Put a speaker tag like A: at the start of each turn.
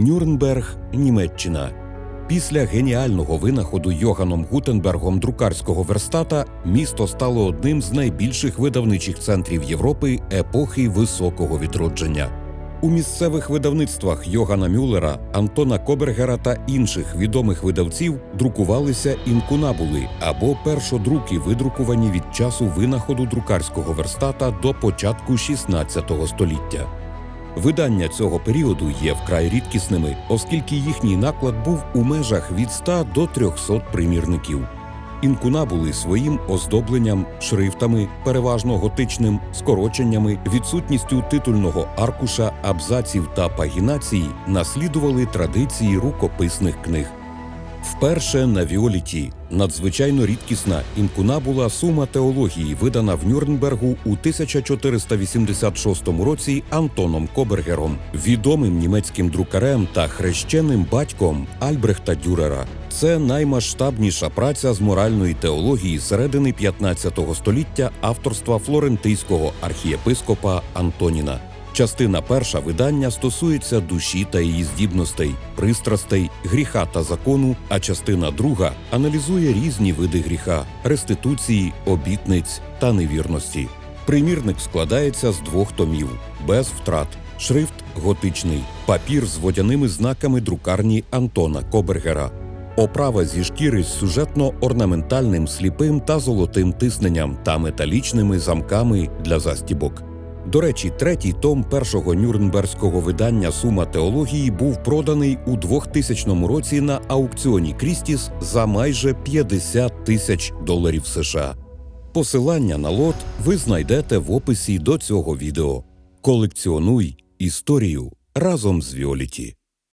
A: Нюрнберг, Німеччина. Після геніального винаходу Йоганом Гутенбергом друкарського верстата місто стало одним з найбільших видавничих центрів Європи епохи високого відродження. У місцевих видавництвах Йогана Мюллера, Антона Кобергера та інших відомих видавців друкувалися інкунабули або першодруки, видрукувані від часу винаходу друкарського верстата до початку XVI століття. Видання цього періоду є вкрай рідкісними, оскільки їхній наклад був у межах від 100 до 300 примірників. Інкуна були своїм оздобленням, шрифтами, переважно готичним, скороченнями, відсутністю титульного аркуша, абзаців та пагінації наслідували традиції рукописних книг. Вперше на Віоліті надзвичайно рідкісна інкунабула сума теології, видана в Нюрнбергу у 1486 році Антоном Кобергером, відомим німецьким друкарем та хрещеним батьком Альбрехта Дюрера. Це наймасштабніша праця з моральної теології середини 15 століття авторства флорентийського архієпископа Антоніна. Частина перша видання стосується душі та її здібностей, пристрастей, гріха та закону, а частина друга аналізує різні види гріха, реституції, обітниць та невірності. Примірник складається з двох томів без втрат. Шрифт готичний, папір з водяними знаками друкарні Антона Кобергера. Оправа зі шкіри з сюжетно-орнаментальним сліпим та золотим тисненням та металічними замками для застібок. До речі, третій том першого нюрнберзького видання Сума теології був проданий у 2000 році на аукціоні Крістіс за майже 50 тисяч доларів США. Посилання на лот ви знайдете в описі до цього відео. Колекціонуй історію разом з Віоліті.